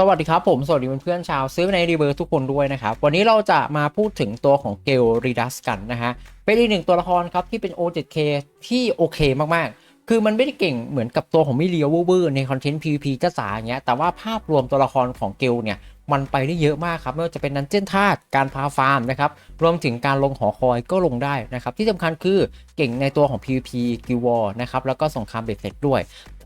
สวัสดีครับผม สวัสดีเพื่อนๆชาวซื้อในรีเวิร์ทุกคนด้วยนะครับ วันนี้เราจะมาพูดถึงตัวของเกลรีดัสกันนะฮะ เป็นอีกหนึ่งตัวละครครับ ที่เป็น O7K ที่โอเคมากๆ คือมันไม่ได้เก่งเหมือนกับตัวของมิเลียวูเวอร์ในคอนเทนต์ PVP จ้าจ๋าอย่างเงี้ยแต่ว่าภาพรวมตัวละครของเกลเนี่ยมันไปได้เยอะมากครับไม่ว่าจะเป็นนันเจนธาตุการพาฟาร์มนะครับรวมถึงการลงหอคอยก็ลงได้นะครับที่สำคัญคือเก่งในตัวของ PVP กิววอร์นะครับแล้วก็สงครามเบ็ดเสร็จด้วย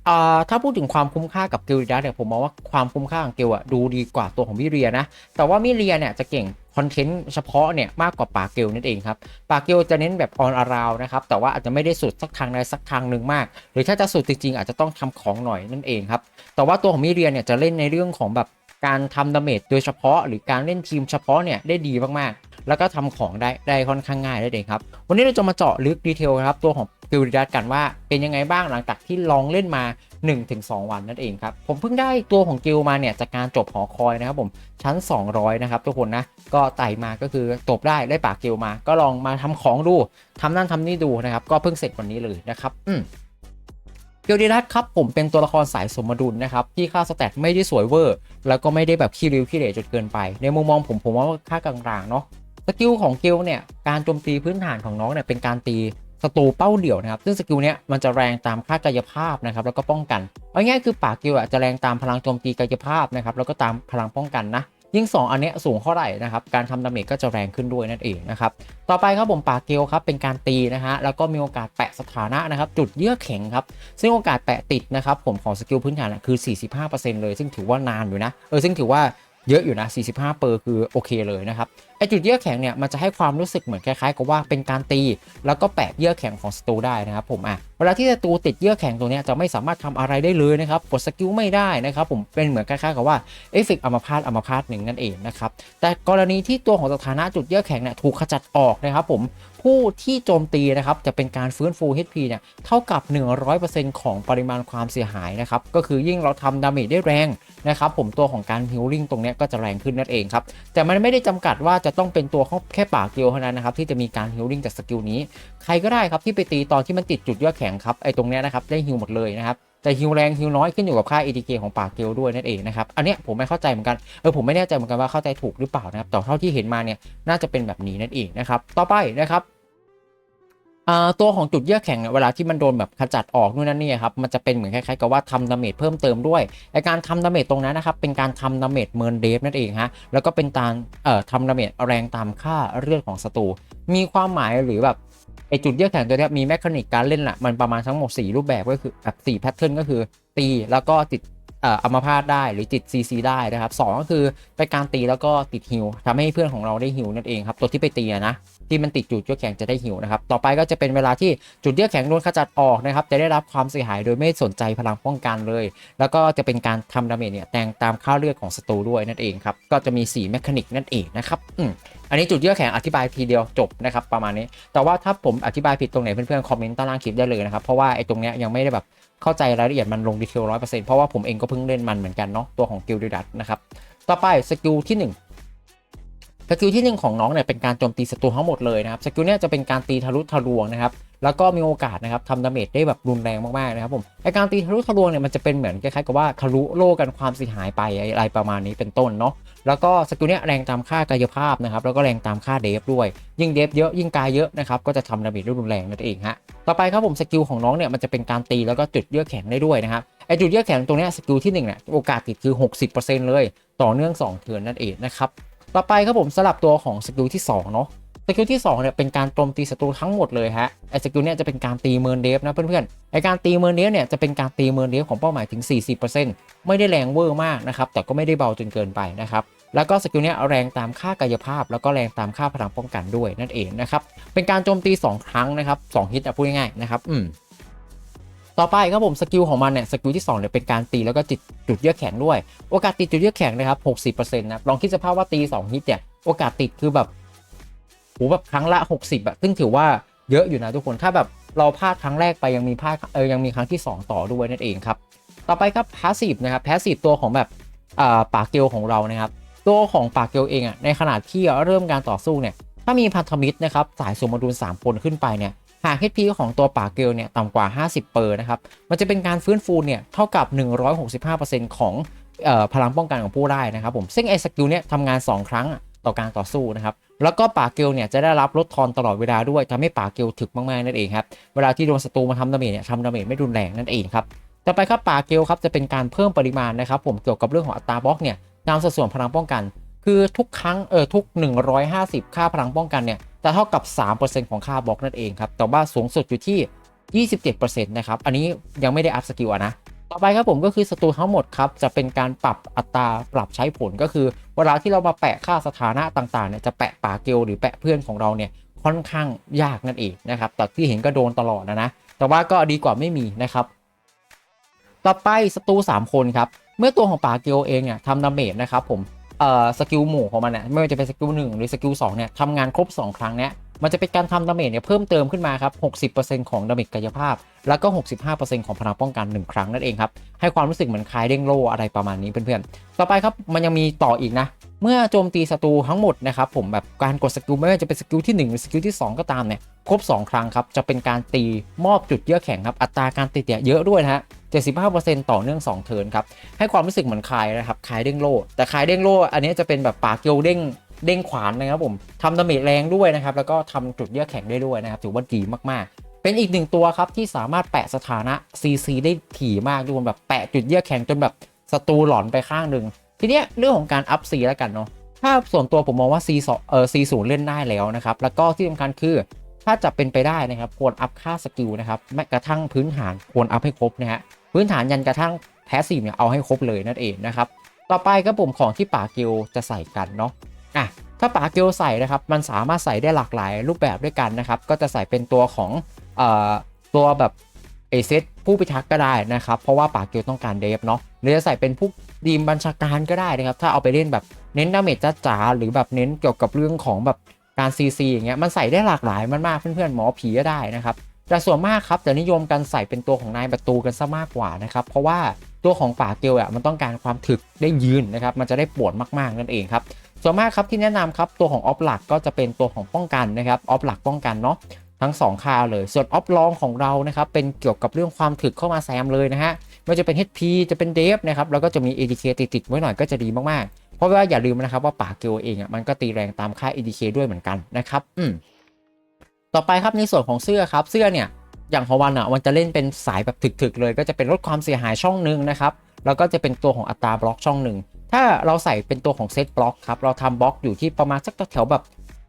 อ่าถ้าพูดถึงความคุ้มค่ากับกิลดัสเนี่ยผมมองว่าความคุ้มค่าของกิลอะดูดีกว่าตัวของมิเรียนะ แต่ว่ามิเรียเนี่ยจะเก่งคอนเทนต์เฉพาะเนี่ยมากกว่าปาเกลนั่นเองครับปาเกลจะเน้นแบบออนอาราวนะครับแต่ว่าอาจจะไม่ได้สุดสักทางใดสักทางหนึ่งมาก หรือถ้าจะสุดจริงๆ อาจจะต้องทำของหน่อยนั่นเองครับแต่ว่าตัวของมิเรียเนี่ยจะเล่นในเรื่องของแบบการทำดาเมจโดยเฉพาะ หรือการเล่นทีมเฉพาะเนี่ยได้ดีมากๆ แล้วก็ทำของได้ได้ค่อนข้างง่ายได้เองครับวันนี้เราจะมาเจาะลึกดีเทลครับตัวของ กิลดัสกันว่าเป็นยังไงบ้างหลังจากที่ลองเล่นมา 1-2 วันนั่นเองครับผมเพิ่งได้ตัวของกิลมาเนี่ยจากการจบหอคอยนะครับผมชั้น 200 นะครับทุกคนนะก็ไต่มาก็คือจบได้ได้ปากกิลมา ก็ลองมาทำของดูทำนั่นทำนี่ดูนะครับก็เพิ่งเสร็จวันนี้เลยนะครับอืมเกียวดีรัสครับผมเป็นตัวละครสายสมดุลนะครับ ที่ค่าสแตทไม่ได้สวยเวอร์ แล้วก็ไม่ได้แบบขี้ริ้วขี้เหร่จนเกินไป ในมุมมองผมผมว่าค่ากลางๆเนาะสกิลของกิลเนี่ยการโจมตีพื้นฐานของน้องเนี่ยเป็นการตี ศัตรูเป้าเดี่ยวนะครับ ซึ่งสกิลเนี้ยมันจะแรงตามค่ากายภาพนะครับ แล้วก็ป้องกัน เอาง่ายคือปากกิลอะจะแรงตามพลังโจมตีกายภาพนะครับ แล้วก็ตามพลังป้องกันนะ ยิ่ง 2 อันเนี้ยสูงเท่าไหร่นะครับ การทำดาเมจก็จะแรงขึ้นด้วยนั่นเองนะครับ ต่อไปครับผมปากเกลครับเป็นการตีนะฮะ แล้วก็มีโอกาสแปะสถานะนะครับ จุดเยื่อแข็งครับ ซึ่งโอกาสแปะติดนะครับผมของสกิลพื้นฐานอะคือ 45%เลย ซึ่งถือว่านานอยู่นะ เออ ซึ่งถือว่า เยอะอยู่นะ 45 เปอร์คือโอเคเลยนะครับ ไอจุดเยื่อแข็งเนี่ยมันจะให้ความรู้สึกเหมือนคล้ายๆกับว่าเป็นการตี แล้วก็แปะเยื่อแข็งของศัตรูได้นะครับผมอะเวลาที่ศัตรูติดเยื่อแข็งตัวนี้จะไม่สามารถทำอะไรได้เลยนะครับกดสกิลไม่ได้นะครับผมเป็นเหมือนคล้ายๆกับว่าเอฟเฟกต์อัมพาตอัมพาตหนึ่งนั่นเองนะครับแต่กรณีที่ตัวของสถานะจุดเยื่อแข็งเนี่ยถูกขจัดออกนะครับผม ผู้ที่โจมตีนะครับจะเป็นการฟื้นฟู HP เนี่ยเท่ากับ 100%ของปริมาณความเสียหายนะครับก็คือยิ่งเราทำดาเมจได้แรงนะครับผมตัวของการฮิลลิ่งตรงนี้ก็จะแรงขึ้นนั่นเองครับแต่มันไม่ได้จำกัดว่าจะต้องเป็นตัวแค่ปากเกียวเท่านั้นนะครับที่จะมีการฮิลลิ่งจากสกิลนี้ ใครก็ได้ครับที่ไปตีตอนที่มันติดจุดยื่อแข็งครับไอ้ตรงนี้นะครับได้ฮิลหมดเลยนะครับแต่ฮิลแรงฮิลน้อยขึ้นอยู่กับค่า ATK ของปากเกลด้วยนั่นเองนะครับ อันเนี้ยผมไม่เข้าใจเหมือนกัน เออผมไม่แน่ใจเหมือนกันว่าเข้าใจถูกหรือเปล่านะครับ แต่เท่าที่เห็นมาเนี่ยน่าจะเป็นแบบนี้นั่นเองนะครับ ต่อไปนะครับ ตัวของจุดเยื่อแข็งเนี่ยเวลาที่มันโดนแบบขจัดออกนู่นนั่นนี่ครับมันจะเป็นเหมือนคล้ายๆกับว่าทำดาเมจเพิ่มเติมด้วยไอการทำดาเมจตรงนั้นนะครับเป็นการทำดาเมจเมินเดฟนั่นเองฮะแล้วก็เป็นการเอ่อทำดาเมจแรงตามค่าเลือดของศัตรูมีความหมายหรือแบบไอจุดเยื่อแข็งตัวนี้มีแมคานิกการเล่นแหละมันประมาณทั้งหมด 4 รูปแบบก็คือแบบ4แพทเทิร์นก็คือตีแล้วก็ติดเอ่ออัมพาตได้หรือติด CC ได้นะครับสองก็คือไปการตีแล้วก็ติดฮิลทำให้เพื่อนของเราได้ฮิลนั่นเองครับตัวที่ไปตีนะ ที่มันติดจุดเยื่อแข็งจะได้ฮิลนะครับ ต่อไปก็จะเป็นเวลาที่จุดเยื่อแข็งโดนขจัดออกนะครับ จะได้รับความเสียหายโดยไม่สนใจพลังป้องกันเลย แล้วก็จะเป็นการทำดาเมจเนี่ยแต่งตามค่าเลือดของศัตรูด้วยนั่นเองครับ ก็จะมี4แมคานิกนั่นเองนะครับอืมอันนี้จุดเยื่อแข็งอธิบายทีเดียวจบนะครับประมาณนี้ แต่ว่าถ้าผมอธิบายผิดตรงไหนเพื่อนๆคอมเมนต์ใต้ล่างคลิปได้เลยนะครับเพราะว่าไอ้ตรงเนี้ยยังไม่ได้แบบเข้าใจรายละเอียดมันลงดีเทลร้อยเปอร์เซ็นต์เพราะว่าผมเองก็เพิ่งเล่นมันเหมือนกันเนาะตัวของกิลดิดัตนะครับต่อไปสกิลที่ สกิลที่หนึ่งของน้องเนี่ยเป็นการโจมตีศัตรูทั้งหมดเลยนะครับสกิลเนี่ยจะเป็นการตีทะลุทะลวงนะครับแล้วก็มีโอกาสนะครับทำดาเมจได้แบบรุนแรงมากๆนะครับผมไอการตีทะลุทะลวงเนี่ยมันจะเป็นเหมือนคล้ายๆกับว่าทะลุโลกันความเสียหายไปอะไรประมาณนี้เป็นต้นเนาะแล้วก็สกิลเนี่ยแรงตามค่ากายภาพนะครับแล้วก็แรงตามค่าเดฟด้วย ยิ่งเดฟเยอะยิ่งกายเยอะนะครับก็จะทำดาเมจได้รุนแรงนั่นเองฮะต่อไปครับผมสกิลของน้องเนี่ยมันจะเป็นการตีแล้วก็จุดเยือกแข็งได้ด้วยนะครับไอจุดเยือกแข็งตรงเนี้ยสกิลที่1เนี่ยโอกาสติดคือ 60%เลย ต่อเนื่อง2เทิร์นนั่นเองนะครับ ต่อไปครับผมสลับตัวของสกิลที่2เนาะสกิลที่2เนี่ยเป็นการโจมตีศัตรูทั้งหมดเลยฮะไอสกิลเนี่ยจะเป็นการตีเมินเดฟนะเพื่อนๆไอการตีเมินเดฟเนี่ยจะเป็นการตีเมินเดฟของเป้าหมายถึง 40%ไม่ได้แรงเวอร์มากนะครับแต่ก็ไม่ได้เบาจนเกินไปนะครับแล้วก็สกิลเนี่ยแรงตามค่ากายภาพ แล้วก็แรงตามค่าพลังป้องกันด้วยนั่นเองนะครับเป็นการโจมตี 2 ครั้งนะครับ2ฮิตอะพูดง่ายๆนะครับอืม ต่อไปครับผมสกิลของมันเนี่ยสกิลที่2เนี่ยเป็นการตีแล้วก็ติดจุดเยือกแข็งด้วย โอกาสติดจุดเยือกแข็งนะครับ60%นะลองคิดสภาพว่าตี2ฮิตเนี่ยโอกาสติดคือแบบโหแบบครั้งละ 60อะซึ่งถือว่าเยอะอยู่นะทุกคนถ้าแบบเราพลาดครั้งแรกไปยังมีพลาดเออยังมีครั้งที่ 2 ต่อด้วยนั่นเองครับต่อไปครับพาสซีฟนะครับพาสซีฟตัวของแบบอ่าปากเกลของเรานะครับตัวของปากเกลเองอะในขณะที่เริ่มการต่อสู้เนี่ยถ้ามีพันธมิตรนะครับสายสมดุล3คนขึ้นไปเนี่ย หาก HP ของตัวป่าเกลเนี่ยต่ำกว่า 50 เปอร์นะครับ มันจะเป็นการฟื้นฟูเนี่ยเท่ากับ 165%ของเอ่อพลังป้องกันของผู้ได้นะครับผมซึ่งไอ้สกิลเนี้ยทำงาน 2 ครั้งต่อการต่อสู้นะครับ แล้วก็ป่าเกลเนี่ยจะได้รับลดทอนตลอดเวลาด้วยทำให้ป่าเกลถึกมากๆนั่นเองครับ เวลาที่โดนศัตรูมาทำดาเมจเนี่ยทำดาเมจไม่รุนแรงนั่นเองครับ ต่อไปครับป่าเกลครับจะเป็นการเพิ่มปริมาณนะครับ ผมเกี่ยวกับเรื่องของอัตราบล็อกเนี่ยตามสัดส่วนพลังป้องกัน คือทุกครั้งเออทุก 150 ค่าพลังป้องกันเนี่ยจะเท่ากับ 3%ของค่าบล็อกนั่นเองครับ แต่ว่าสูงสุดอยู่ที่ 27%นะครับ อันนี้ยังไม่ได้อัพสกิลนะ ต่อไปครับผมก็คือศัตรูทั้งหมดครับ จะเป็นการปรับอัตราปรับใช้ผลก็คือ เวลาที่เรามาแปะค่าสถานะต่างๆเนี่ยจะแปะป่าเกลหรือแปะเพื่อนของเราเนี่ยค่อนข้างยากนั่นเองนะครับ แต่ที่เห็นก็โดนตลอดนะนะ แต่ว่าก็ดีกว่าไม่มีนะครับ ต่อไปศัตรู3คนครับ เมื่อตัวของป่าเกลเองเนี่ยทำดาเมจนะครับผม สกิลหมู่ของมันเนี่ยไม่ว่าจะเป็นสกิลหนึ่งหรือสกิลสองเนี่ยทำงานครบ 2 ครั้งเนี่ยมันจะเป็นการทำดาเมจเนี่ยเพิ่มเติมขึ้นมาครับ 60%ของดาเมจกายภาพ แล้วก็ 65%ของพลังป้องกัน 1 ครั้งนั่นเองครับ ให้ความรู้สึกเหมือนคลายเด้งโล่อะไรประมาณนี้เพื่อนๆ ต่อไปครับ มันยังมีต่ออีกนะ เมื่อโจมตีศัตรูทั้งหมดนะครับผมแบบการกดสกิลไม่ว่าจะเป็นสกิลที่ 1 หรือสกิลที่ 2 ก็ตามเนี่ยครบ 2 ครั้งครับจะเป็นการตีมอบจุดเยื่อแข็งครับอัตราการติดเนี่ยเยอะด้วยนะฮะ75%ต่อเนื่อง 2 เทิร์นครับให้ความรู้สึกเหมือนคลายนะครับคลายเด้งโล่แต่คลายเด้งโล่อันนี้จะเป็นแบบปากเกลเด้งเด้งขวานนะครับผมทำดาเมจแรงด้วยนะครับแล้วก็ทำจุดเยื่อแข็งได้ด้วยนะครับถือว่าดีมากๆ เป็นอีกหนึ่งตัวครับที่สามารถแปะสถานะ CC ได้ถี่มากทุกคนแบบแปะจุดเยื่อแข็งจนแบบศัตรูหลอนไปข้างหนึ่ง ทีเนี้ยเรื่องของการอัพซีแล้วกันเนาะถ้าส่วนตัวผมมองว่า C 2เออ C 0เล่นได้แล้วนะครับ แล้วก็ที่สำคัญคือถ้าจะเป็นไปได้นะครับควรอัพค่าสกิลนะครับแม้กระทั่งพื้นฐานควรอัพให้ครบนะฮะพื้นฐานยันกระทั่งแพสซีฟเนี่ยเอาให้ครบเลยนั่นเองนะครับต่อไปก็ปุ่มของที่ป่ากิลจะใส่กันเนาะอะถ้าป่ากิลใส่นะครับมันสามารถใส่ได้หลากหลายรูปแบบด้วยกันนะครับก็จะใส่เป็นตัวของเอ่อตัวแบบเอเซตผู้พิทักษ์ก็ได้นะครับเพราะว่าป่ากิลต้องการเดฟเนาะหรือจะใส่เป็นผู้ ดีมบัญชาการก็ได้นะครับ ถ้าเอาไปเล่นแบบเน้นดาเมจจ๋าหรือแบบเน้นเกี่ยวกับเรื่องของแบบการ CC อย่างเงี้ยมันใส่ได้หลากหลายมากเพื่อนๆหมอผีก็ได้นะครับแต่ส่วนมากครับจะนิยมกันใส่เป็นตัวของนายประตูกันซะมากกว่านะครับเพราะว่าตัวของป่าเกลอะมันต้องการความถึกได้ยืนนะครับมันจะได้ปวดมากๆนั่นเองครับส่วนมากครับที่แนะนำครับตัวของออฟหลักก็จะเป็นตัวของป้องกันนะครับออฟหลักป้องกันเนาะทั้ง2คาเลย ส่วนออฟรองของเรานะครับเป็นเกี่ยวกับเรื่องความถึกเข้ามาแซมเลยนะฮะ ไม่ว่าจะเป็น HP จะเป็นเดฟนะครับแล้วก็จะมี ADK ติดๆไว้หน่อยก็จะดีมากๆ เพราะว่าอย่าลืมนะครับว่าป่าเกลเองอะมันก็ตีแรงตามค่า EDK ด้วยเหมือนกันนะครับอืมต่อไปครับในส่วนของเสื้อครับเสื้อเนี่ยอย่างของวันอะมันจะเล่นเป็นสายแบบถึกๆ เลยก็จะเป็นลดความเสียหายช่องหนึ่งนะครับแล้วก็จะเป็นตัวของอัตราบล็อกช่องหนึ่งถ้าเราใส่เป็นตัวของเซตบล็อกครับเราทำบล็อกอยู่ที่ประมาณสักแถวแบบ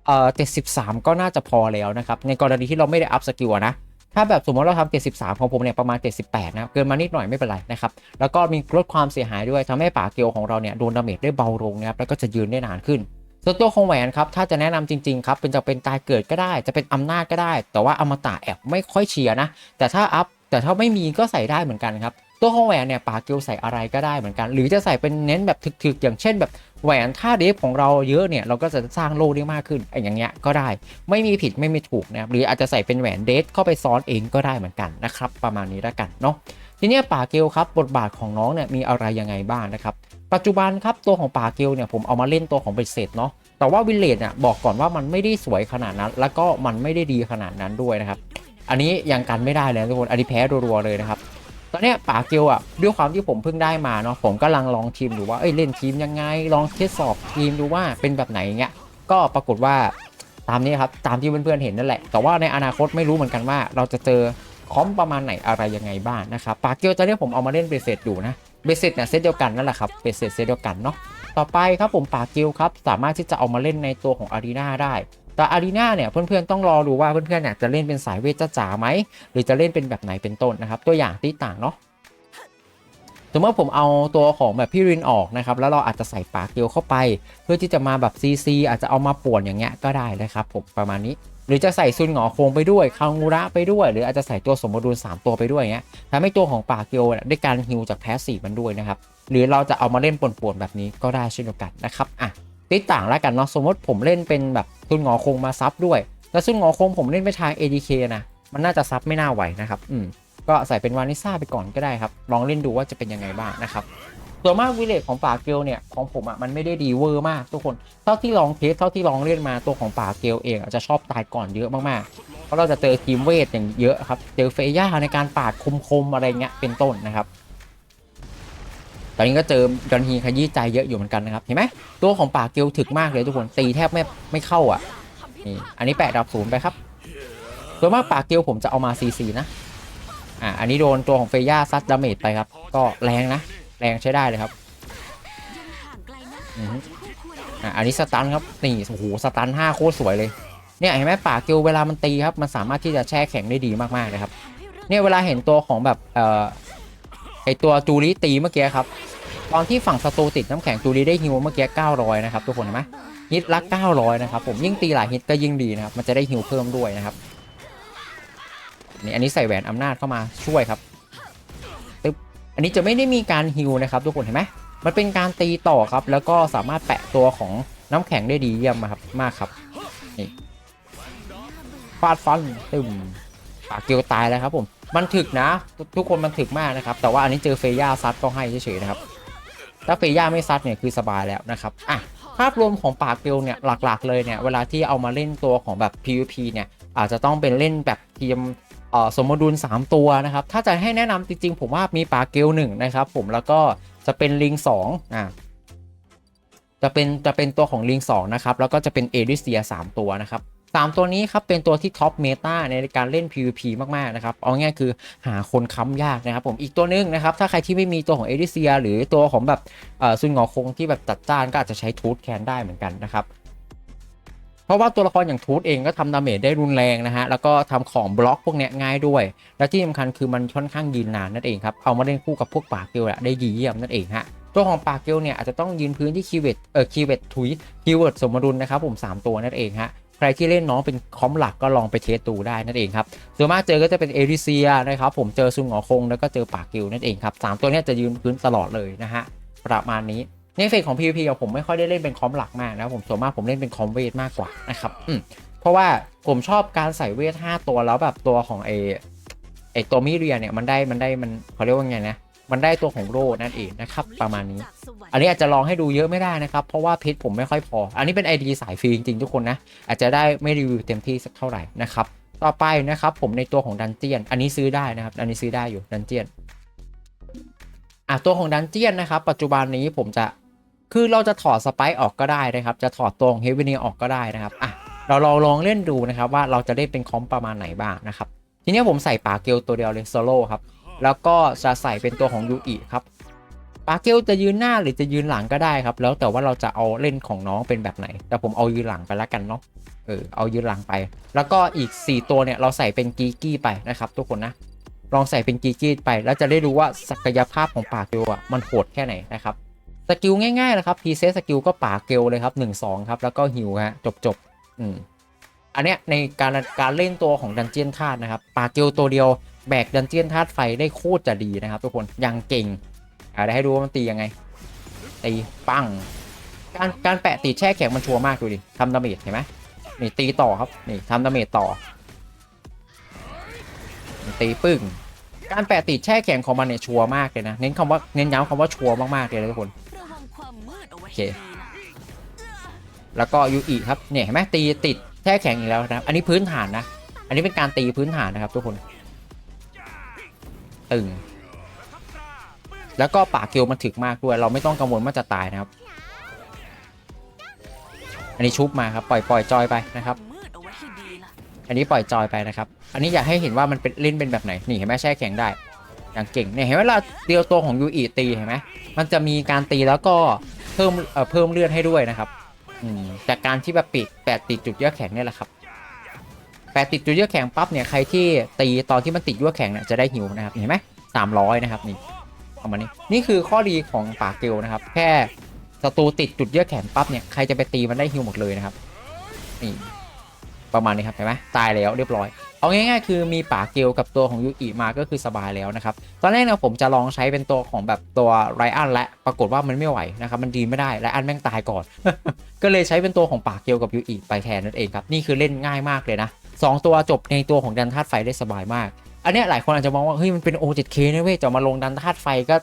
เอ่อ73ก็น่าจะพอแล้วนะครับในกรณีที่เราไม่ได้อัพสกิลนะ ถ้าแบบสมมติเราทำ73 ของผมเนี่ยประมาณ 78 นะเกินมานิดหน่อยไม่เป็นไรนะครับ แล้วก็มีลดความเสียหายด้วยทำให้ป่าเกลของเราเนี่ยโดนดาเมจได้เบาลงนะครับแล้วก็จะยืนได้นานขึ้นส่วนตัวของแหวนครับ ถ้าจะแนะนำจริง ๆ ครับ เป็นจะเป็นตายเกิดก็ได้ จะเป็นอำนาจก็ได้ แต่ว่าอมตะแอบไม่ค่อยเชียร์นะ แต่ถ้าอัพ แต่ถ้าไม่มีก็ใส่ได้เหมือนกันครับ ตัวของแหวนเนี่ยป่าเกลใส่อะไรก็ได้เหมือนกัน หรือจะใส่เป็นเน้นแบบถึกๆ อย่างเช่นแบบแหวนท่าเดฟของเราเยอะเนี่ยเราก็จะสร้างโลได้มากขึ้นไอ้อย่างเงี้ยก็ได้ไม่มีผิดไม่มีถูกนะครับหรืออาจจะใส่เป็นแหวนเดทเข้าไปซ้อนเองก็ได้เหมือนกันนะครับประมาณนี้แล้วกันเนาะทีนี้ป่าเกลครับบทบาทของน้องเนี่ยมีอะไรยังไงบ้างนะครับปัจจุบันครับตัวของป่าเกลเนี่ยผมเอามาเล่นตัวของเบสเซตเนาะแต่ว่าวิลเลจเนี่ยบอกก่อนว่ามันไม่ได้สวยขนาดนั้น แล้วก็มันไม่ได้ดีขนาดนั้นด้วยนะครับอันนี้ยังกันไม่ได้เลยทุกคนอันนี้แพ้รัวๆเลยนะครับ ตอนเนี้ยป่าเกลอะด้วยความที่ผมเพิ่งได้มาเนาะผมกำลังลองทีมดูว่าเอ้ยเล่นทีมยังไง ลองทดสอบทีมดูว่าเป็นแบบไหนเงี้ยก็ปรากฏว่าตามนี้ครับตามที่เพื่อนๆเห็นนั่นแหละ แต่ว่าในอนาคตไม่รู้เหมือนกันว่า เราจะเจอคอมประมาณไหนอะไรยังไงบ้างนะครับป่าเกลจะเรียกผมเอามาเล่นเบสเซตอยู่นะเบสเซตเนี่ยเซตเดียวกันนั่นแหละครับเบสเซตเซตเดียวกันเนาะต่อไปครับผมป่าเกลครับสามารถที่จะเอามาเล่นในตัวของอารีนาได้ แต่อารีนาเนี่ยเพื่อนๆต้องรอดูว่าเพื่อนๆเนี่ยจะเล่นเป็นสายเวทจ๋าไหมหรือจะเล่นเป็นแบบไหนเป็นต้นนะครับ ตัวอย่างที่ต่างเนาะสมมติว่าผมเอาตัวของแบบพี่รินออกนะครับ แล้วเราอาจจะใส่ปากเกลเข้าไป เพื่อที่จะมาแบบ CC อาจจะเอามาป่วนอย่างเงี้ยก็ได้นะครับผมประมาณนี้ หรือจะใส่ซุนหงอโคงไปด้วยคางูระไปด้วย หรืออาจจะใส่ตัวสมดุล3ตัวไปด้วยเงี้ยทำให้ตัวของปากเกลได้การฮิวจากแพสซีมันด้วยนะครับ หรือเราจะเอามาเล่นป่วนๆแบบนี้ก็ได้เช่นเดียวกันนะครับอะ ติดต่างแล้วกันเนาะสมมติผมเล่นเป็นแบบซุนงอคงมาซับด้วย แล้วซุนงอคงผมเล่นไปทาง ADK นะมันน่าจะซับไม่น่าไหวนะครับอืมก็ใส่เป็นวานิซ่าไปก่อนก็ได้ครับ ลองเล่นดูว่าจะเป็นยังไงบ้างนะครับส่วนมากวิเลจของป่าเกลเนี่ยของผมอะมันไม่ได้ดีเวอร์มากทุกคนเท่าที่ลองเทสเท่าที่ลองเล่นมาตัวของป่าเกลเองอาจจะชอบตายก่อนเยอะมากๆเพราะเราจะเจอทีมเวทอย่างเยอะครับเจอเฟย่าในการปาดคมๆอะไรเงี้ยเป็นต้นนะครับ ตอนนี้ก็เจอกันฮีขยี้ใจเยอะอยู่เหมือนกันนะครับเห็นไหมตัวของป่าเกลถึกมากเลยทุกคนตีแทบไม่ไม่เข้าอะนี่อันนี้แปะดับศูนย์ไปครับส่วนมากป่าเกลผมจะเอามาซีซีนะอ่าอันนี้โดนตัวของเฟย่าซัดดาเมจไปครับ ก็แรงนะ แรงใช้ได้เลยครับยังห่างไกลนะอือฮึคู่ควรอะอันนี้สตันครับนี่โอ้โหสตันห้าโคตรสวยเลยเนี่ยเห็นไหมป่าเกลเวลามันตีครับมันสามารถที่จะแช่แข็งได้ดีมากๆเลยครับเรื่องเนี่ยเวลาเห็นตัวของแบบเอ่อไอตัวจูริตีเมื่อกี้ครับ ตอนที่ฝั่งสตูติดน้ำแข็งจูริได้ฮิวเมื่อกี้900 นะครับทุกคนเห็นไหมฮิตละ900 นะครับผมยิ่งตีหลายฮิตก็ยิ่งดีนะครับมันจะได้ฮิวเพิ่มด้วยนะครับนี่อันนี้ใส่แหวนอำนาจเข้ามาช่วยครับตึ๊บอันนี้จะไม่ได้มีการฮิวนะครับทุกคนเห็นไหมมันเป็นการตีต่อครับแล้วก็สามารถแปะตัวของน้ำแข็งได้ดีเยี่ยมครับมากครับนี่ฟาดฟันตึมปากเกียวตายแล้วครับผมมันถึกนะทุกทุกคนมันถึกมากนะครับ แต่ว่าอันนี้เจอเฟย่าซัดก็ให้เฉยๆนะครับ ถ้าเฟย่าไม่ซัดเนี่ยคือสบายแล้วนะครับอะภาพรวมของปากเกียวเนี่ยหลักๆเลยเนี่ยเวลาที่เอามาเล่นตัวของแบบ PVP เนี่ยอาจจะต้องเป็นเล่นแบบทีมสมดุล 3 ตัวนะครับ ถ้าจะให้แนะนำจริงๆ ผมว่ามีปากเกียวหนึ่งนะครับผมแล้วก็จะเป็นลิงสองอะจะเป็นจะเป็นตัวของลิง2นะครับ แล้วก็จะเป็นเอริเซีย 3 ตัวนะครับ สามตัวนี้ครับเป็นตัวที่ท็อปเมตาในการเล่น PVP มากๆนะครับเอาง่ายคือหาคนค้ำยากนะครับผมอีกตัวนึงนะครับถ้าใครที่ไม่มีตัวของเอริเซีย หรือตัวของแบบซุนหงอคงที่แบบจัดจ้านก็อาจจะใช้ทูตแคนได้เหมือนกันนะครับเพราะว่าตัวละครอย่างทูตเองก็ทำดาเมจได้รุนแรงนะฮะ แล้วก็ทำของบล็อกพวกนี้ง่ายด้วย และที่สำคัญคือมันค่อนข้างยืนนานนั่นเองครับ เอามาเล่นคู่กับพวกปากเกลอะได้ดีเยี่ยมนั่นเองฮะ ตัวของปากเกลเนี่ยอาจจะต้องยืนพื้นที่คีย์เวิร์ดเอ่อคีย์เวิร์ดถุยคีย์เวิร์ดสมดุลนะครับผม 3 ตัวนั่นเองฮะ รที่เล่นน้องเป็นคอมหลักก็ลองไปเทสดูได้นั่นเองครับส่วนมากเจอก็จะเป็นเอริเซียนะครับผมเจอซุงหงอคงแล้วก็เจอปากเกลนั่นเองครับสามตัวนี้จะยืนพื้นตลอดเลยนะฮะประมาณนี้ในเฟสของ PVP อะผมไม่ค่อยได้เล่นเป็นคอมหลักมากนะผมส่วนมากผมเล่นเป็นคอมเวทมากกว่านะครับอืมเพราะว่าผมชอบการใส่เวท 5 ตัวแล้วแบบตัวของไอไอตัวมิเรียเนี่ยมันได้มันได้มันเขาเรียกว่าไงนะ มันได้ตัวของโรนั่นเองนะครับประมาณนี้ อันนี้อาจจะลองให้ดูเยอะไม่ได้นะครับเพราะว่าเพชรผมไม่ค่อยพอ อันนี้เป็น ID สายฟรีจริงๆทุกคนนะอาจจะได้ไม่รีวิวเต็มที่สักเท่าไหร่นะครับต่อไปนะครับผมในตัวของดันเจียน อันนี้ซื้อได้นะครับ อันนี้ซื้อได้อยู่ดันเจียนอะตัวของดันเจียนนะครับ ปัจจุบันนี้ผมจะคือเราจะถอดสไปค์ออกก็ได้นะครับ จะถอดตัวของเฮฟเวเนียออกก็ได้นะครับอะเราลองลองเล่นดูนะครับว่าเราจะได้เป็นคอมประมาณไหนบ้างนะครับ ทีนี้ผมใส่ปาเกลตัวเดียวเลยโซโล่ครับ แล้วก็จะใส่เป็นตัวของยูอิครับปาเกลจะยืนหน้าหรือจะยืนหลังก็ได้ครับ แล้วแต่ว่าเราจะเอาเล่นของน้องเป็นแบบไหน แต่ผมเอายืนหลังไปแล้วกันเนาะเออเอายืนหลังไป แล้วก็อีก 4 ตัวเนี่ยเราใส่เป็นกีกี้ไปนะครับ ทุกคนนะลองใส่เป็นกีกี้ไป แล้วจะได้รู้ว่าศักยภาพของปาเกลอะมันโหดแค่ไหนนะครับสกิลง่ายๆนะครับพีเซสกิลก็ปาเกลเลยครับ1 2ครับแล้วก็ฮิวฮะจบจบอืมอันเนี้ยในการการเล่นตัวของดันเจียนธาตุนะครับปาเกลตัวเดียว แบกดันเจียนธาตุไฟได้โคตรจะดีนะครับ ทุกคนยังเก่งอ่าได้ให้ดูว่ามันตียังไงตีปังการการแปะตีแช่แข็งมันชัวร์มากดูดิทำดาเมจเห็นไหมนี่ตีต่อครับนี่ทำดาเมจต่อตีปึ้งการแปะติดแช่แข็งของมันเนี่ยชัวร์มากเลยนะเน้นคำว่าเน้นย้ำคำว่าชัวร์มากๆเลยนะทุกคนโอเคแล้วก็ยูอีครับเนี่ยเห็นไหมตีติดแช่แข็งอีกแล้วนะครับอันนี้พื้นฐานนะ อันนี้เป็นการตีพื้นฐานนะครับทุกคน ตึง แล้วก็ปากเกลมันถึกมากด้วย เราไม่ต้องกังวลว่าจะตายนะครับ อันนี้ชุบมาครับปล่อยปล่อยจอยไปนะครับ อันนี้ปล่อยจอยไปนะครับ อันนี้อยากให้เห็นว่ามันเป็นเล่นเป็นแบบไหนนี่เห็นไหมแช่แข็งได้อย่างเก่งเนี่ยเห็นไหมเราเดียวตัวของยูอีตีเห็นไหมมันจะมีการตีแล้วก็เพิ่มเอ่อเพิ่มเลือดให้ด้วยนะครับอืมจากการที่แบบปิดแปดติดจุดเยื่อแข็งเนี่ยแหละครับ แปดติดจุดเยื่อแข็งปั๊บเนี่ยใครที่ตีตอนที่มันติดเยื่อแข็งเนี่ยจะได้หิวนะครับเห็นไหมสามร้อยนะครับนี่ประมาณนี้นี่คือข้อดีของปากเกลนะครับ แค่ศัตรูติดจุดเยื่อแข็งปั๊บเนี่ยใครจะไปตีมันได้หิวหมดเลยนะครับนี่ประมาณนี้ครับเห็นไหมตายแล้วเรียบร้อย เอาง่ายๆ คือมีป่าเกลกับตัวของยูอิมาก็คือสบายแล้วนะครับ ตอนแรกเนี่ยผมจะลองใช้เป็นตัวของแบบตัวไรอันและปรากฏว่ามันไม่ไหวนะครับ มันดีไม่ได้ไรอันแม่งตายก่อน ก็เลยใช้เป็นตัวของป่าเกลกับยูอิไปแทนนั่นเองครับ นี่คือเล่นง่ายมากเลยนะ สองตัวจบในตัวของดันธาตุไฟได้สบายมาก อันเนี้ยหลายคนอาจจะมองว่าเฮ้ยมันเป็น O7K นะเว้ยจะมาลงดันธาตุไฟก็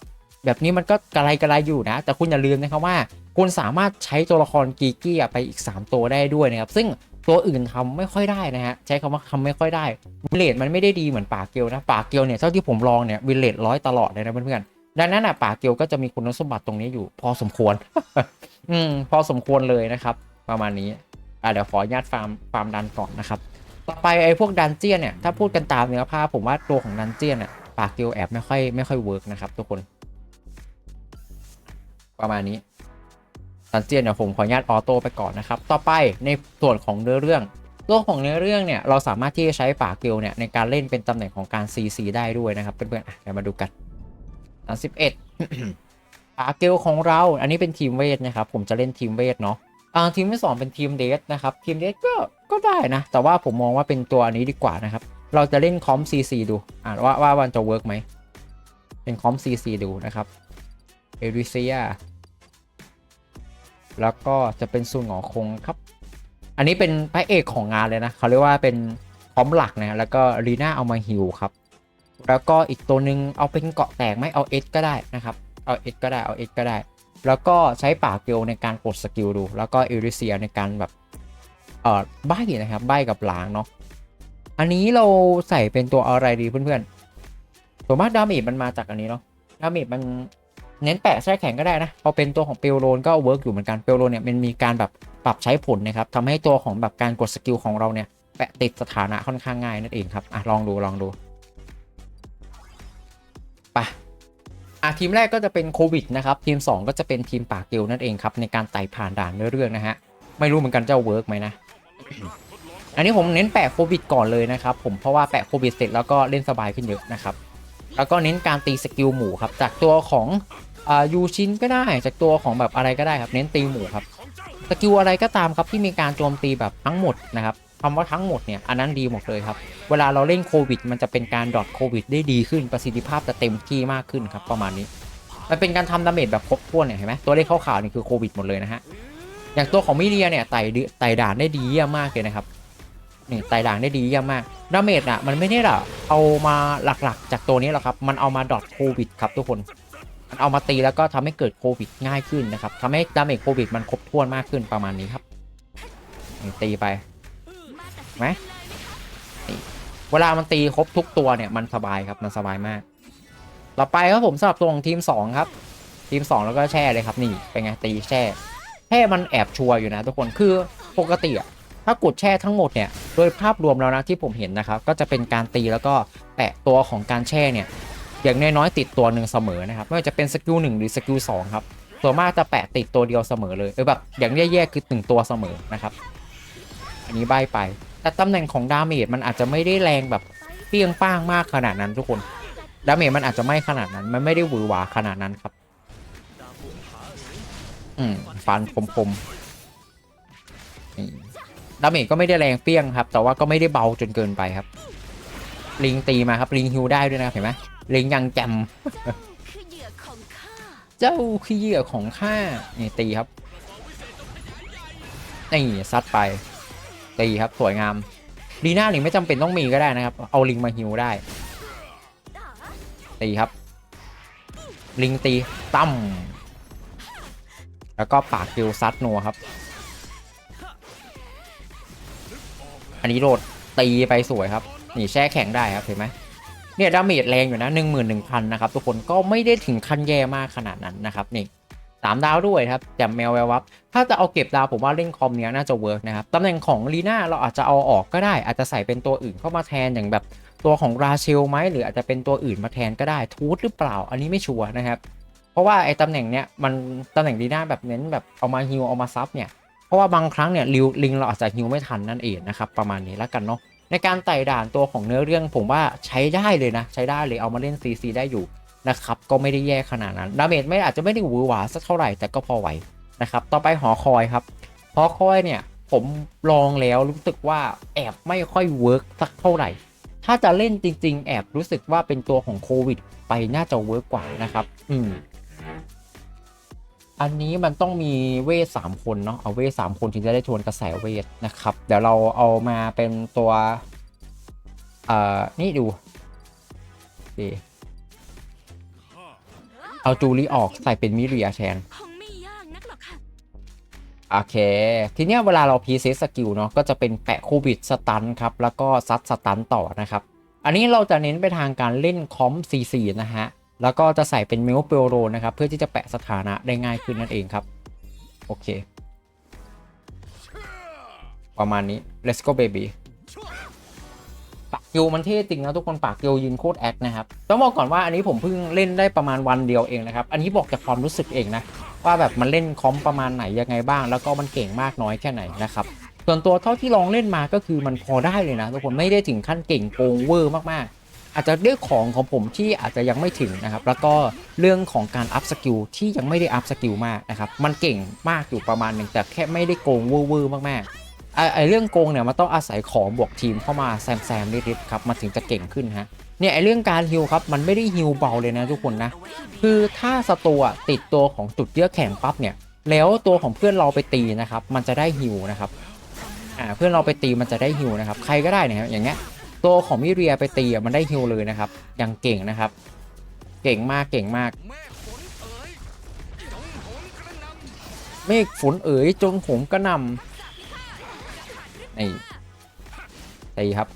แบบนี้มันก็กระไรกระไรอยู่นะ แต่คุณอย่าลืมนะครับว่าคุณสามารถใช้ตัวละครกีกี้ไปอีก 3 ตัวได้ด้วยนะครับซึ่งตัวอื่นทำไม่ค่อยได้นะฮะใช้คำว่าทำไม่ค่อยได้วิเลตมันไม่ได้ดีเหมือนป่าเกลนะป่าเกลเนี่ยเท่าที่ผมลองเนี่ยวิเลตร้อยตลอดเลยนะเพื่อนๆดังนั้นอะป่าเกียวก็จะมีคุณสมบัติตรงนี้อยู่ พอสมควร อืมพอสมควรเลยนะครับ ประมาณนี้อะเดี๋ยวขออนุญาตฟาร์มฟาร์มดันก่อนนะครับ ต่อไปไอ้พวกดันเจียนเนี่ยถ้าพูดกันตามเนื้อผ้าผมว่าตัวของดันเจียนเนี่ยป่าเกียวแอบไม่ค่อยไม่ค่อยเวิร์กนะครับทุกคน ประมาณนี้ดันเจียนเดี๋ยผมขออนุญาตออโต้ไปก่อนนะครับ ต่อไปในส่วนของเนื้อเรื่องตัวของเนื้อเรื่องเนี่ยเราสามารถที่จะใช้ป่าเกลเนี่ยในการเล่นเป็นตำแหน่งของการ CC ได้ด้วยนะครับเพื่อนๆอะเดี๋ยวมาดูกันอันสิบเอ็ดป่าเกลของเรา อันนี้เป็นทีมเวทนะครับ ผมจะเล่นทีมเวทเนาะ อ่าทีมที่สองเป็นทีมเดสนะครับ ทีมเดสก็ก็ได้นะ แต่ว่าผมมองว่าเป็นตัวนี้ดีกว่านะครับ เราจะเล่นคอม CC ดูอ่าว่าว่ามันจะเวิร์กไหม เป็นคอม CC ดูนะครับเอริเซียแล้วก็จะเป็นซุนหงอคงครับ อันนี้เป็นพระเอกของงานเลยนะเขาเรียกว่าเป็นคอมหลักนะแล้วก็รีน่าเอามาฮิวครับ แล้วก็อีกตัวหนึ่งเอาเป็นเกาะแตกไหมเอาเอสก็ได้นะครับ เอาเอสก็ได้เอาเอสก็ได้ แล้วก็ใช้ป่าเกลในการกดสกิลดู แล้วก็เอริเซียในการแบบเอ่อใบนะครับใบกับล้างเนาะอันนี้เราใส่เป็นตัวอะไรดีเพื่อนๆส่วนมากดาเมจมันมาจากอันนี้เนาะดาเมจมันเน้นแปะแช่แข็งก็ได้นะเอเป็นตัวของเปลโรนก็เวิร์กอยู่เหมือนกันเปลโรนเนี่ยมันมีการแบบปรับใช้ผลนะครับทำให้ตัวของแบบการกดสกิลของเราเนี่ยแปะติดสถานะค่อนข้างง่ายนั่นเองครับอะลองดูลองดูไป อะทีมแรกก็จะเป็นโควิดนะครับ ทีม 2 ก็จะเป็นทีมปากเกลนั่นเองครับ ในการไต่ผ่านด่านเรื่องๆนะฮะ ไม่รู้เหมือนกันจะเวิร์กไหมนะ อันนี้ผมเน้นแปะโควิดก่อนเลยนะครับ ผมเพราะว่าแปะโควิดเสร็จแล้วก็เล่นสบายขึ้นเยอะนะครับ แล้วก็เน้นการตีสกิลหมู่ครับจากตัวของอ่ายูชินก็ได้จากตัวของแบบอะไรก็ได้ครับ เน้นตีหมู่ครับสกิลอะไรก็ตามครับที่มีการโจมตีแบบทั้งหมดนะครับ คำว่าทั้งหมดเนี่ยอันนั้นดีหมดเลยครับ เวลาเราเล่นโควิด มันจะเป็นการดอทโควิดได้ดีขึ้นประสิทธิภาพจะเต็มที่มากขึ้นครับประมาณนี้ มันเป็นการทำดาเมจแบบครบถ้วนเนี่ยเห็นไหมตัวเลขขาวๆนี่คือโควิดหมดเลยนะฮะอย่างตัวของมิเรียเนี่ยไต่ดิไต่ด่านได้ดีเยี่ยมมากเลยนะครับนี่ไต่ด่านได้ดีเยี่ยมมากดาเมจอะมันไม่ได้แบบเอามาหลักๆ จากตัวนี้หรอกครับ มันเอามาดอทโควิดครับทุกคน มันเอามาตีแล้วก็ทำให้เกิดโควิดง่ายขึ้นนะครับทำให้ดาเมจโควิดมันครบถ้วนมากขึ้นประมาณนี้ครับตีไป ไหมเวลามันตีครบทุกตัวเนี่ยมันสบายครับมันสบายมาก ต่อไปครับผมสำหรับตัวของทีม 2 ครับ ทีม 2 แล้วก็แช่เลยครับนี่เป็นไงตีแช่แช่มันแอบชัวร์อยู่นะทุกคนคือปกติอะถ้ากดแช่ทั้งหมดเนี่ยโดยภาพรวมแล้วนะที่ผมเห็นนะครับ ก็จะเป็นการตีแล้วก็แปะตัวของการแช่เนี่ยอย่างน้อยๆติดตัวหนึ่งเสมอนะครับไม่ว่าจะเป็นสกิลหนึ่งหรือสกิลสองครับส่วนมากจะแปะติดตัวเดียวเสมอเลยเออแบบอย่างแย่ๆคือหนึ่งตัวเสมอนะครับ อันนี้ใบไป แต่ตำแหน่งของดาเมจมันอาจจะไม่ได้แรงแบบเปรี้ยงป้างมากขนาดนั้นทุกคนดาเมจมันอาจจะไม่ขนาดนั้น มันไม่ได้หวือหวาขนาดนั้นครับ อืมฟันคมๆนี่ดาเมจก็ไม่ได้แรงเปรี้ยงครับ แต่ว่าก็ไม่ได้เบาจนเกินไปครับ ลิงตีมาครับ ลิงฮิวได้ด้วยนะครับเห็นไหมลิงยังแจมคือเจ้าเจ้าคือเหยื่อของข้านี่ตีครับนี่ซัดไป ตีครับสวยงามลีน่าลิงไม่จำเป็นต้องมีก็ได้นะครับ เอาลิงมาฮิวได้ ตีครับ ลิงตีตั้มแล้วก็ปากกิวซัดนัวครับ อันนี้โรดตีไปสวยครับ นี่แช่แข็งได้ครับเห็นไหมเนี่ยดาเมจแรงอยู่นะหนึ่งหมื่นหนึ่งพันนะครับ ทุกคนก็ไม่ได้ถึงขั้นแย่มากขนาดนั้นนะครับนี่ สามดาวด้วยครับแจมแมวแวววับถ้าจะเอาเก็บดาวผมว่าเล่นคอมเนี้ยน่าจะเวิร์กนะครับตำแหน่งของลีน่าเราอาจจะเอาออกก็ได้ อาจจะใส่เป็นตัวอื่นเข้ามาแทนอย่างแบบตัวของราเชลไหมหรืออาจจะเป็นตัวอื่นมาแทนก็ได้ทูตหรือเปล่า อันนี้ไม่ชัวร์นะครับ เพราะว่าไอ้ตำแหน่งเนี้ยมันตำแหน่งลีน่าแบบเน้นแบบเอามาฮิวเอามาซับเนี่ยเพราะว่าบางครั้งเนี่ยลิวลิงเราอาจจะฮิวไม่ทันนั่นเองนะครับประมาณนี้แล้วกันเนาะในการไต่ด่านตัวของเนื้อเรื่องผมว่าใช้ได้เลยนะ ใช้ได้เลยเอามาเล่น CC ได้อยู่ นะครับก็ไม่ได้แย่ขนาดนั้นดาเมจไม่อาจจะไม่ได้หวือหวาสักเท่าไหร่แต่ก็พอไหวนะครับต่อไปหอคอยครับหอคอยเนี่ยผมลองแล้วรู้สึกว่าแอบไม่ค่อยเวิร์กสักเท่าไหร่ ถ้าจะเล่นจริง ๆ แอบรู้สึกว่าเป็นตัวของโควิด ไปน่าจะเวิร์กกว่านะครับ อืม อันนี้มันต้องมีเวทสามคนเนาะเอาเวทสามคนถึงจะได้ทวนกระแสเวทนะครับ เดี๋ยวเราเอามาเป็นตัว เอ่อ นี่ดูโอ เคเอาจูลี่ออกใส่เป็นมิเรียแทนคงไม่ยากนักหรอกค่ะ โอเค ทีเนี้ยเวลาเราพีเซสกิลเนาะก็จะเป็นแปะโควิดสตันครับ แล้วก็ซัดสตันต่อนะครับ อันนี้เราจะเน้นไปทางการเล่นคอม C4 นะฮะ แล้วก็จะใส่เป็นมิลเปโรนะครับ เพื่อที่จะแปะสถานะได้ง่ายขึ้นนั่นเองครับ โอเค ประมาณนี้ let's go baby ปา กกิวมันเท่จริงนะทุกคนปากกิวยืนโคตรแอคนะครับต้องบอกก่อนว่าอันนี้ผมเพิ่งเล่นได้ประมาณวันเดียวเองนะครับอันนี้บอกจากความรู้สึกเองนะว่าแบบมันเล่นคอมประมาณไหนยังไงบ้าง แล้วก็มันเก่งมากน้อยแค่ไหนนะครับส่วนตัวเท่าที่ลองเล่นมาก็คือมันพอได้เลยนะทุกคนไม่ได้ถึงขั้นเก่งโกงเวอร์มากๆ อาจจะด้วยของของผมที่อาจจะยังไม่ถึงนะครับแล้วก็เรื่องของการอัพสกิลที่ยังไม่ได้อัพสกิลมากนะครับมันเก่งมากอยู่ประมาณหนึ่งแต่แค่ไม่ได้โกงเวอร์ๆมากๆ ไอ้ไอเรื่องโกงเนี่ยมันต้องอาศัยของบวกทีมเข้ามาแซมแซมนิดๆครับมันถึงจะเก่งขึ้นฮะเนี่ยไอเรื่องการฮิลครับมันไม่ได้ฮิลเบาเลยนะทุกคนนะคือถ้าสตัวติดตัวของจุดเยื้อแข็งปั๊บเนี่ยแล้วตัวของเพื่อนเราไปตีนะครับมันจะได้ฮิวนะครับอ่าเพื่อนเราไปตีมันจะได้ฮิวนะครับใครก็ได้นะครับอย่างเงี้ยตัวของมิเรียไปตีมันได้ฮิวเลยนะครับอย่างเก่งนะครับ เก่งมากเก่งมากเมฆฝนเอ๋ยจงหมกระนำ นี่ตีครับ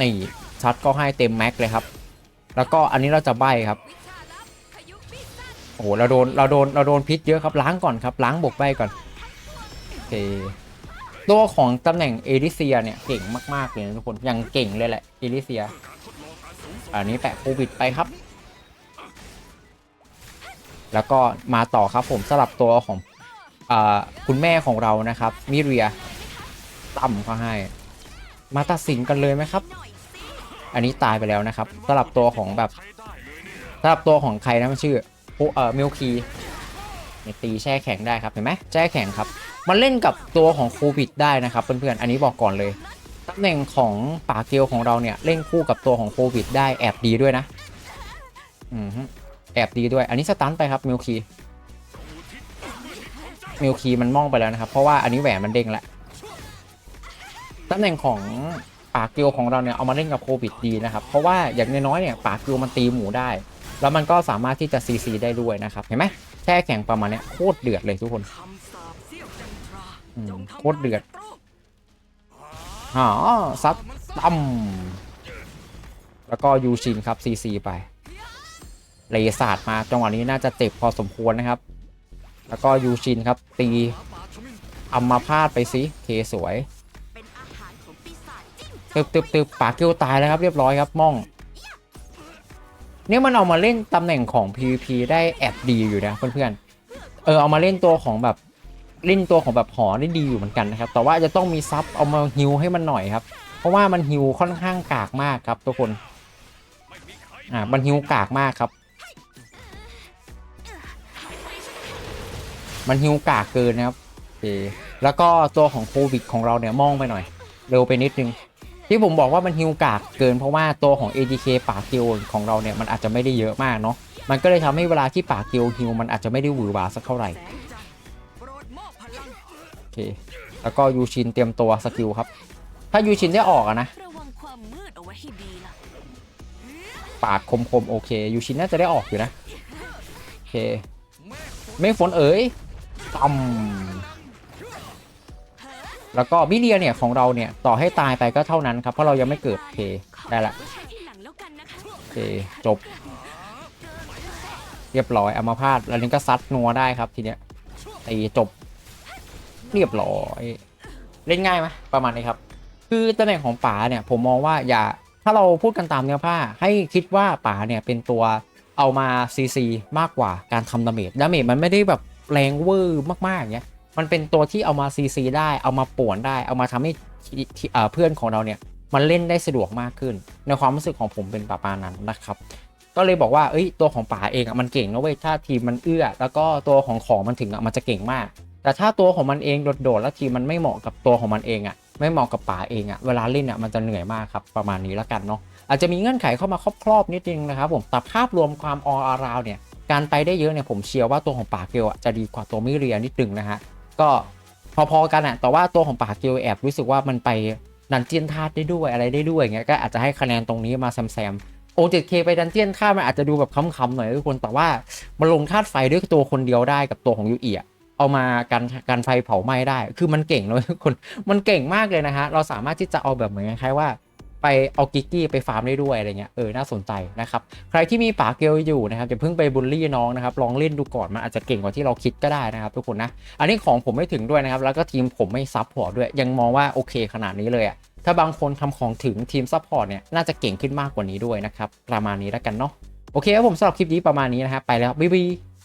นี่ชัดก็ให้เต็มแม็กเลยครับ แล้วก็อันนี้เราจะใบครับโอ้โหเราโดนเราโดนเราโดนพิษเยอะครับล้างก่อนครับล้างบวกใบก่อนโอเคตัวของตำแหน่งเอริเซียเนี่ยเก่งมากๆเลยทุกคนยังเก่งเลยแหละเอริเซีย อันนี้แปะโควิดไปครับ แล้วก็มาต่อครับผมสลับตัวของ คุณแม่ของเรานะครับ มิเรียต่ำเขาให้ มาตัดสินกันเลยไหมครับ อันนี้ตายไปแล้วนะครับสลับตัวของแบบสลับตัวของใครนะมันชื่อโอเอ่อมิลคีเนี่ยตีแช่แข็งได้ครับเห็นไหมแช่แข็งครับ มันเล่นกับตัวของโควิดได้นะครับเพื่อนๆอันนี้บอกก่อนเลยตำแหน่งของป่าเกลของเราเนี่ยเล่นคู่กับตัวของโควิดได้แอบดีด้วยนะ อืมแอบดีด้วย อันนี้สตันไปครับมิลคี มิลคีมันมองไปแล้วนะครับ เพราะว่าอันนี้แหวนมันเด้งแล้วตำแหน่งของปากกิวของเราเนี่ยเอามาเล่นกับโควิดดีนะครับ เพราะว่าอย่างน้อยๆเนี่ยปากกิวมันตีหมูได้ แล้วมันก็สามารถที่จะซีซีได้ด้วยนะครับ เห็นไหมแช่แข็งประมาณเนี้ยโคตรเดือดเลยทุกคนโคตรเดือดอ๋อซัดตั้มแล้วก็ยูชินครับซีซีไปเลศาสตร์มาจังหวะนี้น่าจะเจ็บพอสมควรนะครับ แล้วก็ยูชินครับ ตีอัมมาพาดไปสิเคสวยตึบตึบตึบปากเกียวตายแล้วครับเรียบร้อยครับม่อง เนี่ยมันเอามาเล่นตำแหน่งของ PVP ได้แอบดีอยู่นะเพื่อนๆเออเอามาเล่นตัวของแบบเล่นตัวของแบบหอได้ดีอยู่เหมือนกันนะครับ แต่ว่าจะต้องมีซับเอามาฮิวให้มันหน่อยครับ เพราะว่ามันฮิวค่อนข้างกากมากครับทุกคน อ่ามันฮิวกากมากครับ มันฮิวกากเกินนะครับโอเคแล้วก็ตัวของโควิดของเราเนี่ยมองไปหน่อย เร็วไปนิดนึง ที่ผมบอกว่ามันฮิวกากเกินเพราะว่าตัวของ ADK ป่ากิลของเราเนี่ยมันอาจจะไม่ได้เยอะมากเนาะมันก็เลยทำให้เวลาที่ป่ากิลฮิวมันอาจจะไม่ได้หวือหวาสักเท่าไหร่โอเคแล้วก็ยูชินเตรียมตัวสกิลครับ ถ้ายูชินได้ออกอะนะระวังคมมืดเอาไว้ให้ดีล่ะปาดคมๆโอเคยูชินน่าจะได้ออกอยู่นะโอเคไม่ฝนเอ๋ย ต่ำแล้วก็มิเลียเนี่ยของเราเนี่ยต่อให้ตายไปก็เท่านั้นครับ เพราะเรายังไม่เกิดโอเคได้ละแค่ที่หลังแล้วกันนะคะโอเคจบ เรียบร้อยเอามาพาดแล้วนี้ก็ซัดนัวได้ครับทีเนี้ยตีจบ เรียบร้อย เล่นง่ายไหมประมาณนี้ครับ คือตำแหน่งของป๋าเนี่ยผมมองว่าอย่าถ้าเราพูดกันตามเนื้อผ้า ให้คิดว่าป๋าเนี่ยเป็นตัวเอามาซีซีมากกว่าการทำดาเมจดาเมจมันไม่ได้แบบ แรงเวอร์มากๆเงี้ยมันเป็นตัวที่เอามาซีซีได้เอามาป่วนได้ เอามาทำให้เพื่อนของเราเนี่ยมันเล่นได้สะดวกมากขึ้น ในความรู้สึกของผมเป็นประมาณนั้นนะครับก็เลยบอกว่าเอ้ยตัวของป๋าเองอะมันเก่งนะเว้ยถ้าทีมมันเอื้อ แล้วก็ตัวของของมันถึงอะมันจะเก่งมาก แต่ถ้าตัวของมันเองโดดๆแล้วทีมมันไม่เหมาะกับตัวของมันเองอะไม่เหมาะกับป๋าเองอะเวลาเล่นอะมันจะเหนื่อยมากครับประมาณนี้แล้วกันเนาะอาจจะมีเงื่อนไขเข้ามาครอบๆนิดนึงนะครับผมแต่ภาพรวมความออราวเนี่ย การไปได้เยอะเนี่ยผมเชียร์ว่าตัวของป๋าเกลจะดีกว่าตัวมิเรียนิดนึงนะฮะก็พอๆกันอะแต่ว่าตัวของป๋าเกลแอบรู้สึกว่ามันไปดันเจียนธาตุได้ด้วยอะไรได้ด้วยเงี้ยก็อาจจะให้คะแนนตรงนี้มาแซมๆโอ 7K ไปดันเจียนธาตุมันอาจจะดูแบบค้ำๆหน่อยทุกคนแต่ว่ามันลงธาตุไฟด้วยตัวคนเดียวได้กับตัวของยูเอียเอามากันกันไฟเผาไหม้ได้ คือมันเก่งเลยทุกคนมันเก่งมากเลยนะฮะเราสามารถที่จะเอาแบบเหมือนคล้ายว่า ไปเอากิกกี้ไปฟาร์มได้ด้วยอะไรเงี้ยเออน่าสนใจนะครับใครที่มีป่าเกลอยู่นะครับอย่าเพิ่งไปบูลลี่น้องนะครับลองเล่นดูก่อนมันอาจจะเก่งกว่าที่เราคิดก็ได้นะครับทุกคนนะอันนี้ของผมไม่ถึงด้วยนะครับแล้วก็ทีมผมไม่ซับพอร์ตด้วย ยังมองว่าโอเคขนาดนี้เลยอะถ้าบางคนทำของถึงทีมซัพพอร์ตเนี่ยน่าจะเก่งขึ้นมากกว่านี้ด้วยนะครับประมาณนี้แล้วกันเนาะโอเคครับผมสำหรับคลิปนี้ประมาณนี้นะครับไปแล้วบ๊ายบาย